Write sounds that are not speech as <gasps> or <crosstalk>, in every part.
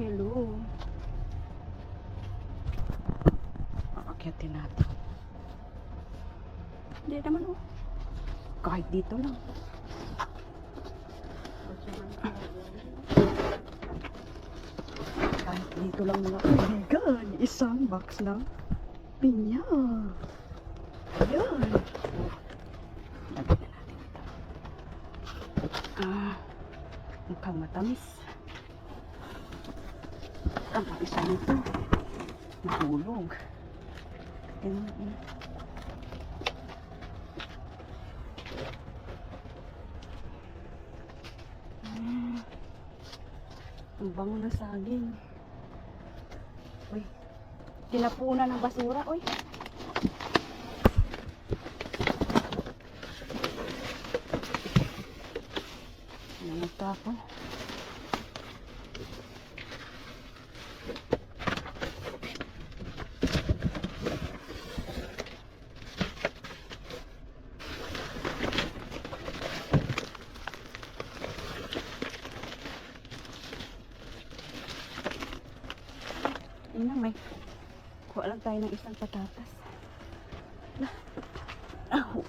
Hello. Aakyatin natin. Hindi naman oh. Kahit dito lang. Kahit dito lang mga kaibigan. Isang box ng pinya. Ayan. Lagyan na natin ito. Ah, mukhang matamis. Ang isa nito. Nahulog. Tingnan mo. Ah, Ang bango na saging. Uy, tinapunan ng basura, uy. Ano nagtapon? Ina, may kuha lang tayo ng isang patatas. Na. Ah, hu-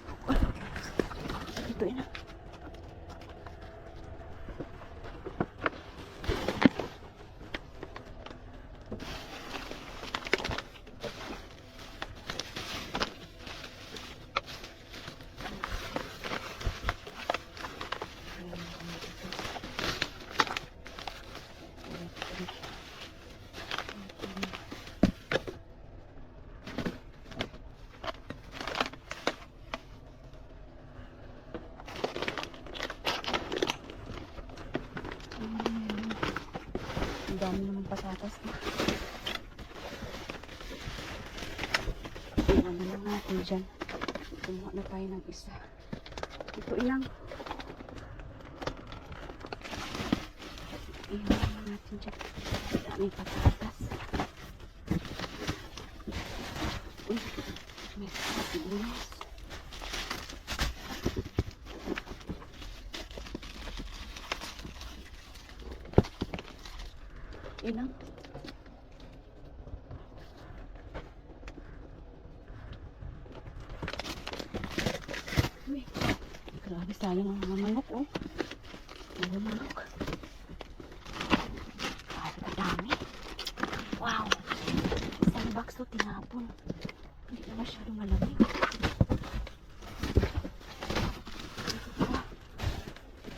ito ina. Ang dami patatas. Iwan na lang natin dyan. Kumuha na tayo ng isa. Ito ilang. Iwan na natin dyan. Daming patatas. Uy, may sibuyas. Ilang. Uy, grabe sayang ang mga manok, oh. Mga manok. Grabe kadami. Wow. Isang box to tinapon. Hindi na masyado malamig.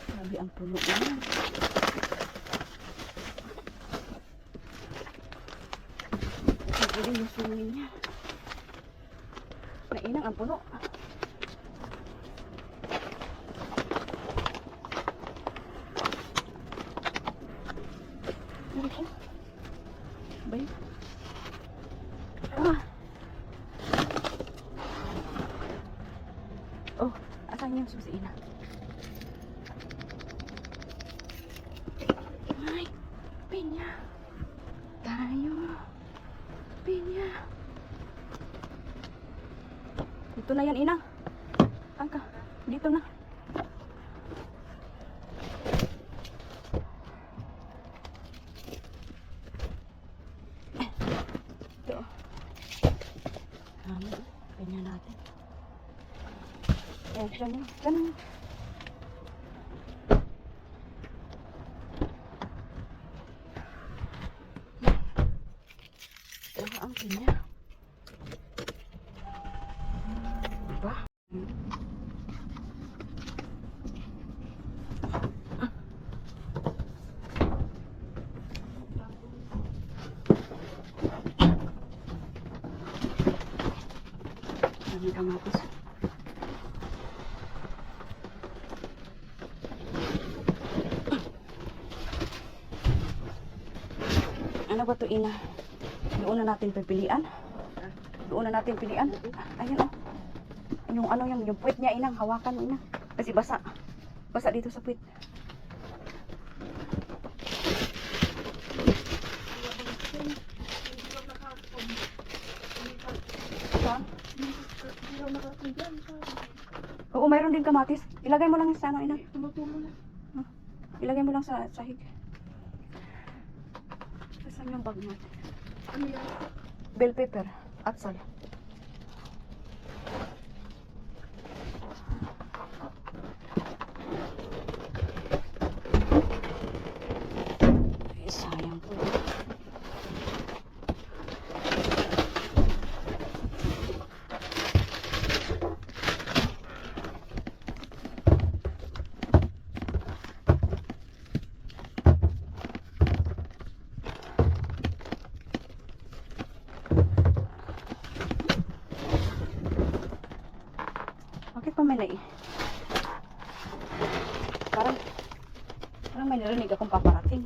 Grabe ang puno naman. Pwede yung sungin niya. Nainang ang puno. Ano siya? Ba yun? Ah! Oh, asan yung susi na? Ay, pinya. Tayo. Pinya. Dito na yan, ina. Angka. Dito na. Ito. Ano? Pinya natin. Eh, siya mo. Mo. Ito ang pinya. Diba? Dami kamatis. Ano ba to ina? Doon na natin pipilian. Doon na natin pilian. Ayun oh. Yung ano yung, yung puwit niya inang hawakan mo ina. Kasi basa. Basa dito sa puwit. Oo, mayroon din kamatis. Ilagay mo lang sa ano, ina. Ilagay mo lang sa sahig. Saan yung bag yan? Bell pepper. At sal. Ay, sayang po. Bakit pa may nai? Parang, parang may narinig akong paparating.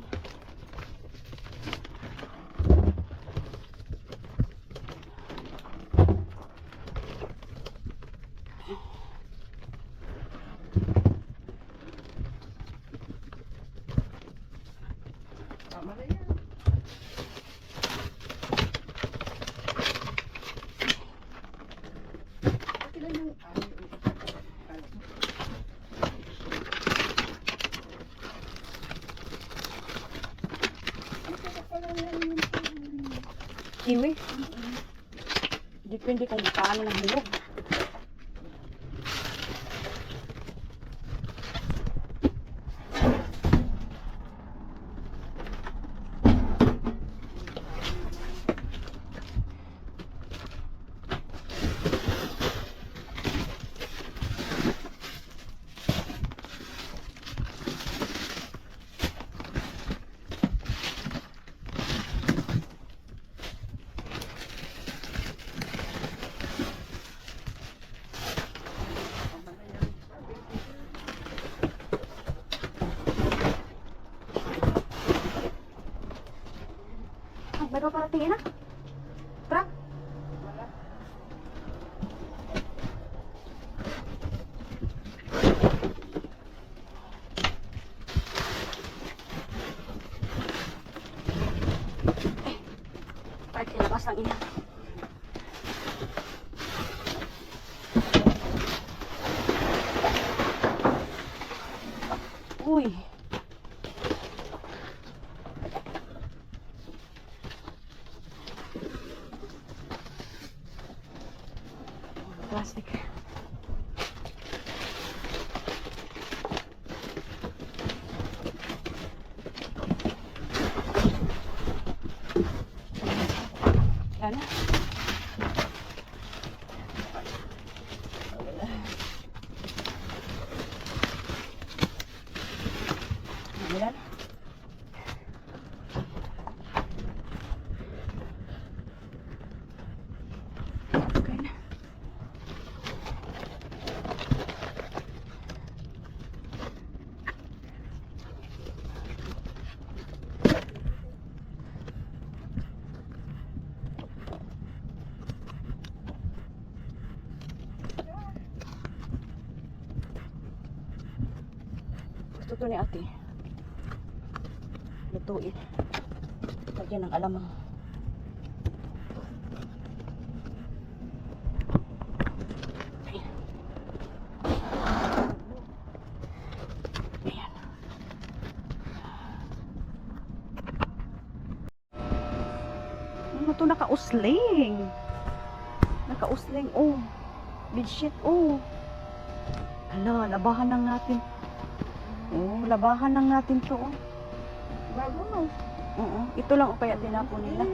Ah, may paparating na. Truck. Wala. Kahit ilabas ng ina. Uy. Plastic. Yan na. Yan. Okay na. Gusto to ni ate. Lutuin. Lagyan ng alamang. Ayan. Ayan. Ano nakausling? Nakausling, oh. Bedsheet, oh. Hala, labahan lang natin. Oo, labahan lang natin to. Oh. Bago no? Oo, ito lang o kaya tinapon nila.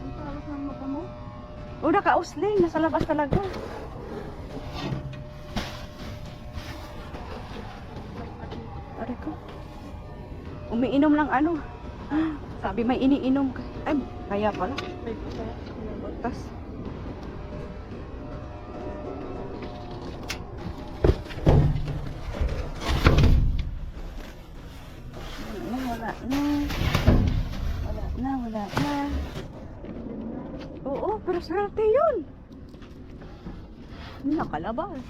Ang talas ng mata mo. O, nakausling. Nasa labas talaga. Ari ko. Umiinom lang ano. <gasps> Sabi may iniinom. ka. Ay, kaya pala. May pusa. Butas. Nakalabas.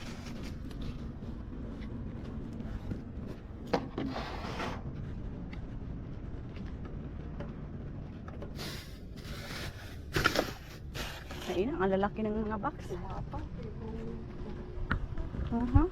Ayun, ang lalaki ng mga box. Tumapa. Uh-huh.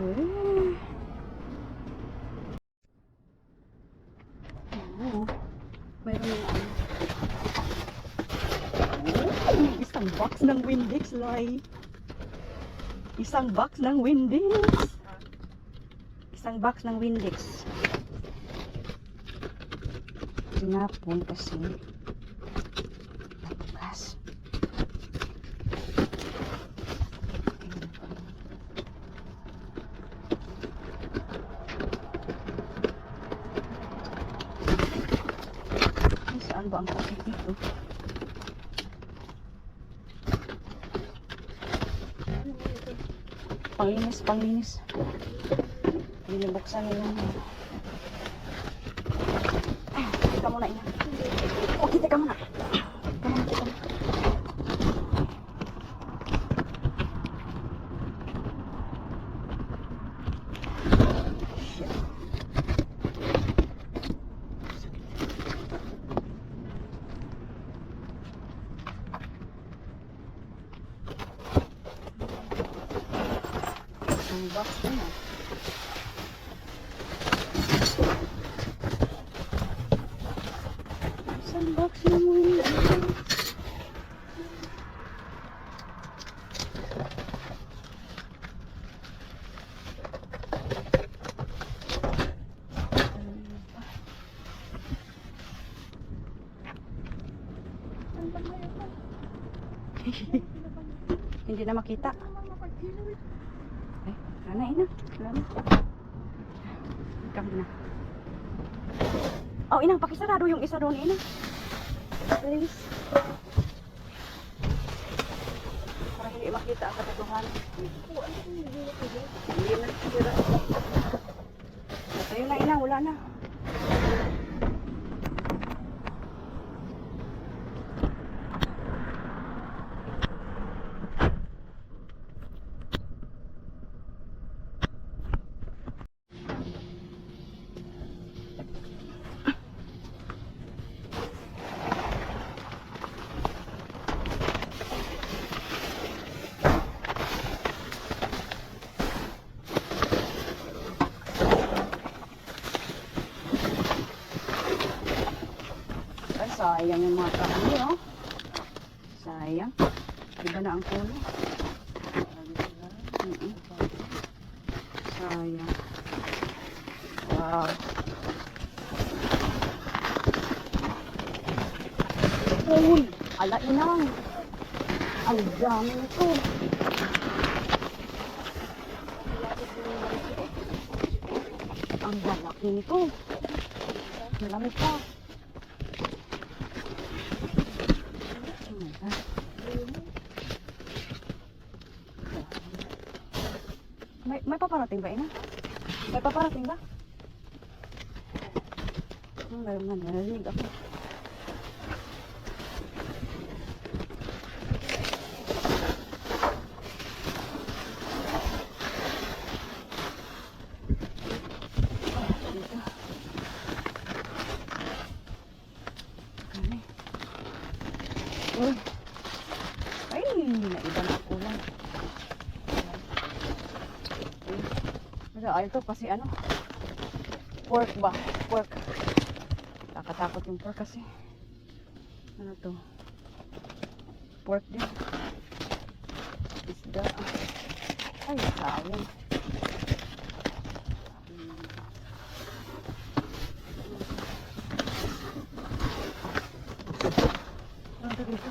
Eh. Oo. Mayroon yung ano. Oh, isang box ng Lai. Isang box ng Windex. Isang box ng Windex. Tinapon kasi nabukas. Ay, saan ba ang sakit dito? Panglinis, panglinis. Binibuksan nila. Ay, teka muna, ina. Ang box na yan. Isang box na mo yun. Hindi na makita. Ay, wala na, ina. Wala na. Kami na. Oh, ina, pakisarado yung isa doon, ina. Please. Para hindi makita ang katotohanan. Hindi na sira. Ayun na, ina, wala na. Ay, sayang yung mga kami, oh. Sayang. Iba na ang puno. Mm-mm. Sayang. Wow. Uy! Ala inang! Ang dami nito. Ang lalaki nito. Malamig pa. May, may paparating ba, Ina? May paparating ba? Hmm, meron nga, narinig ako. Ah, dito. Kani. Uy. Ay, naiba na ako lang. Ayaw to kasi ano, pork ba? Pork. Nakatakot yung pork kasi. Ano to? Pork din. Isda. Ay, sayang. Hmm. Ano to dito?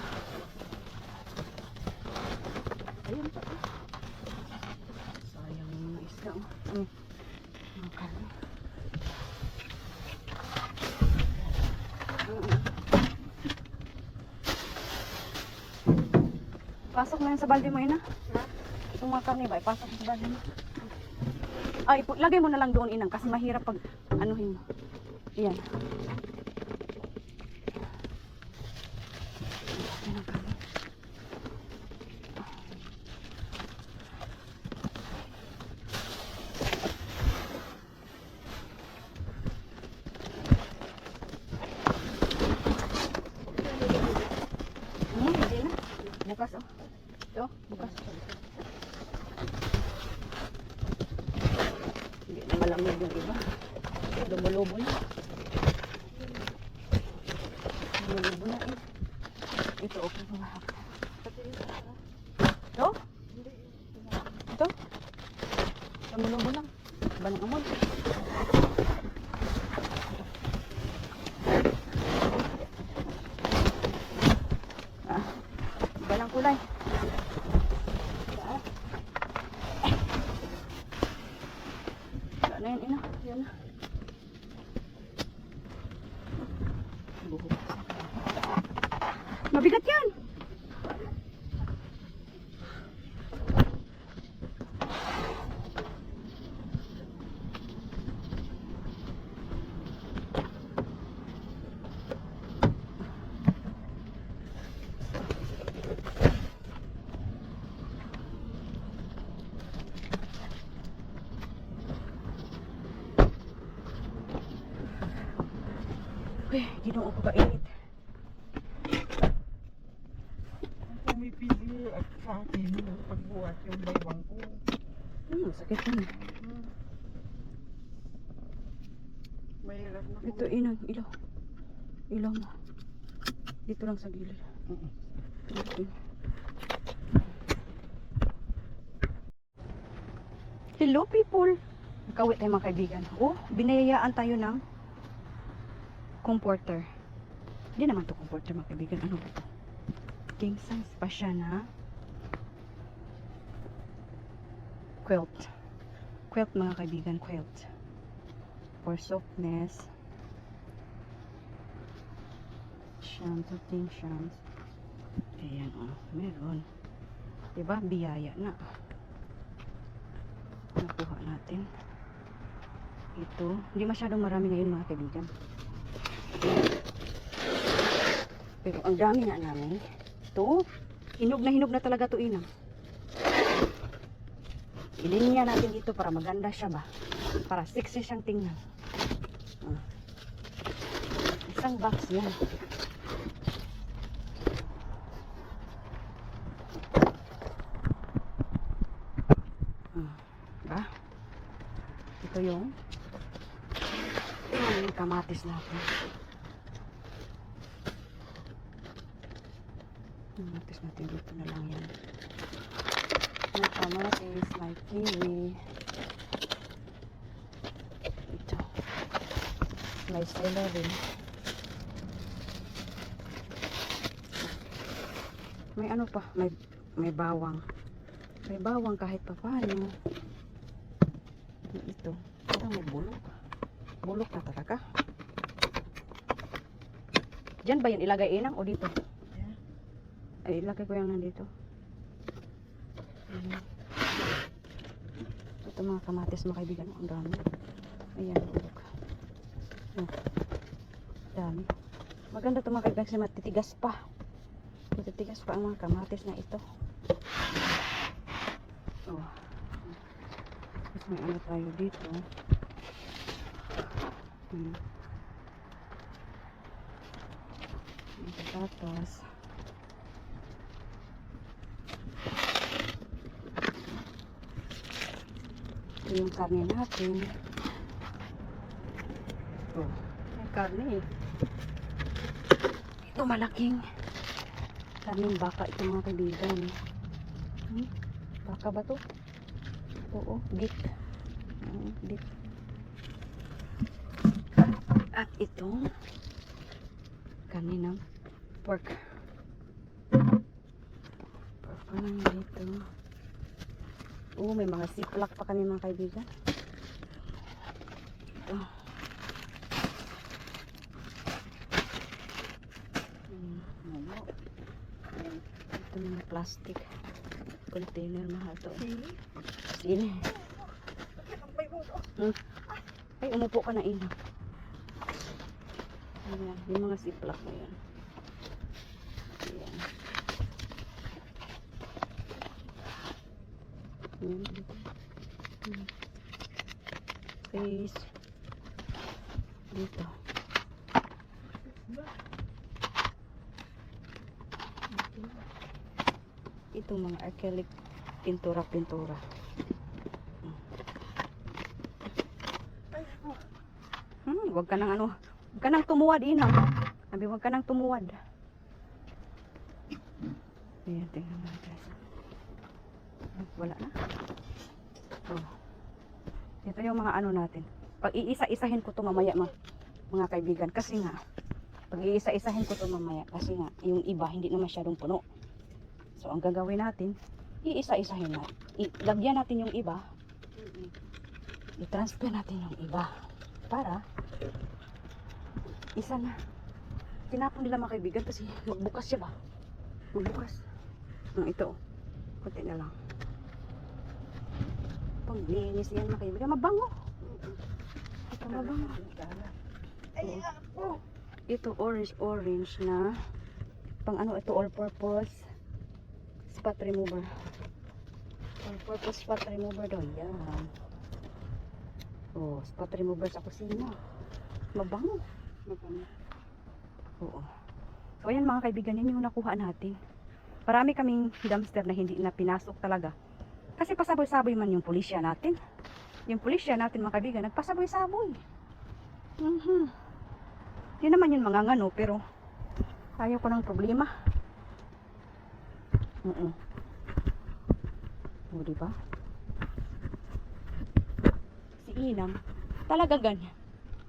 Ayun pa. Sayang yung mga isda. oh. Mm. Mga karne. Mm. Pasok na sa balde mo, ina. Yung mga karne ba, ipasok sa balde mo. Ah, ipu- lagay mo na lang doon, inang, kasi mahirap pag anuhin mo. Iyan. Yan ang karne. Hmm, hindi na. Bukas oh. Ito, bukas. malamig yung iba. Lumulubo na. Lumulubo na eh. Ito, okay mga hapon. Ito? Ito? Lumulubo lang. Iba ng amoy. Ah, iba ng kulay. Ah. Wala na yan, ina. Yan na. Buhok. Mabigat yan. Uy, ginoo ko kainit. Pumipili at sa akin yung pagbuhat yung baywang ko. Hmm, sakit yan. Mahirap na Ito, inang, ilaw. Ilaw mo. Dito lang sa gilid. Mm. Dito. Hello people! Nakawit tayo mga kaibigan. Oh, binayayaan tayo ng comforter. Hindi naman to comforter mga kaibigan. Ano to? King size pa siya na quilt. Quilt mga kaibigan, quilt. For softness. Shams, something shams. Ayan oh, meron. Diba? Biyaya na. Nakuha natin. Ito. Hindi masyadong marami ngayon mga kaibigan. Pero ang dami nga namin. Ito. Hinog na hinog na talaga to ina. Ilinya natin dito para maganda siya ba? Para sexy siyang tingnan. Ah. Isang box yan. Ah, ba? Ito yung ito yung kamatis natin. Kamatis natin dito na lang yan. Yung kamatis, may kiwi. Ito. May celery. May ano pa, may may bawang. May bawang kahit pa paano. Ito. Ito may bulok. Bulok na talaga. Diyan ba yan ilagay inang o dito? Ay, ilagay ko yan nandito. Ayan. Ito mga kamatis mga kaibigan. Ang dami. Ayan, bulok. Ayan. Dami. Maganda ito mga kaibigan kasi matitigas pa. Matitigas pa ang mga kamatis na ito. Oh. Tapos may ano tayo dito. Hmm. May patatas. Ito yung karne natin. Oh, may karne eh. Ito malaking karneng baka ito mga kaibigan. Hmm? Baka ba to? Oo, beef. Mm, beef. At ito, kaninang pork. Pork pa lang dito. Oo, may mga siplak pa mga kaibigan. Ito. Ito mga plastic container mahal to. Baywang ko. Ay, umupo ka na ina. Ayan, yung mga siplak na yan. Ayan. Ayan. Hmm. Face. Dito. Ito mga acrylic pintura-pintura. Huwag ka nang ano, huwag ka nang tumuwad, inang. Sabi, huwag ka nang tumuwad. Ayan, tingnan natin. Wala na. Oh. Ito yung mga ano natin. Pag iisa-isahin ko to mamaya, ma mga kaibigan. Kasi nga, pag iisa-isahin ko to mamaya, kasi nga, yung iba, hindi na masyadong puno. So, ang gagawin natin, iisa-isahin na. Ilagyan natin yung iba, i-transfer natin yung iba. Para, isa na. Tinapon nila mga kasi magbukas siya ba? Magbukas. Ang ito. Kunti na lang. Panglinis yan mga kaibigan. Mabango. Ito mabango. Ay, Oo. Ito orange orange na pang ano ito all purpose spot remover. All purpose spot remover daw yan. Oh, spot remover sa kusina. Mabango. Mabango. Oo. So ayan mga kaibigan, yan yung nakuha natin. Marami kaming dumpster na hindi na pinasok talaga. Kasi pasaboy-saboy man yung pulisya natin. Yung pulisya natin mga kaibigan, nagpasaboy-saboy. Mhm. Yun naman yung mga ngano, pero ayaw ko ng problema. Mhm. O, diba? Si Inang, talaga ganyan.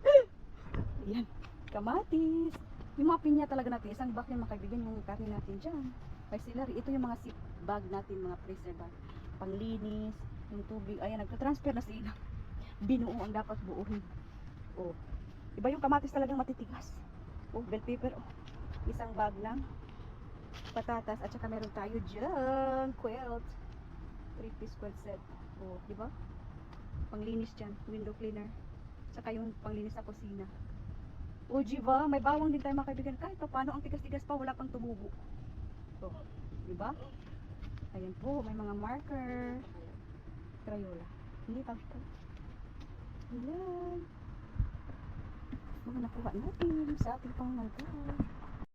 <gasps> Yan, kamatis. Yung mga pinya talaga natin, isang bag yung mga kaibigan yung karne natin dyan. May celery, ito yung mga zip bag natin, mga freezer bag. Panglinis, yung tubig, ayan, nagtatransfer na sila. <laughs> Binuo ang dapat buuhin. Oh. Iba yung kamatis talagang matitigas. Oh, bell pepper, oh. Isang bag lang. Patatas, at saka meron tayo dyan, quilt. Three piece quilt set. Oh, di ba? Panglinis dyan, window cleaner. Saka yung panglinis sa kusina. O, diba? May bawang din tayo mga kaibigan. Kahit pa paano, ang tigas-tigas pa, wala pang tumubo. So, diba? Ayan po, may mga marker. Crayola. Hindi pa ito. Ayan. Mga nakuha natin sa ating pangalaga.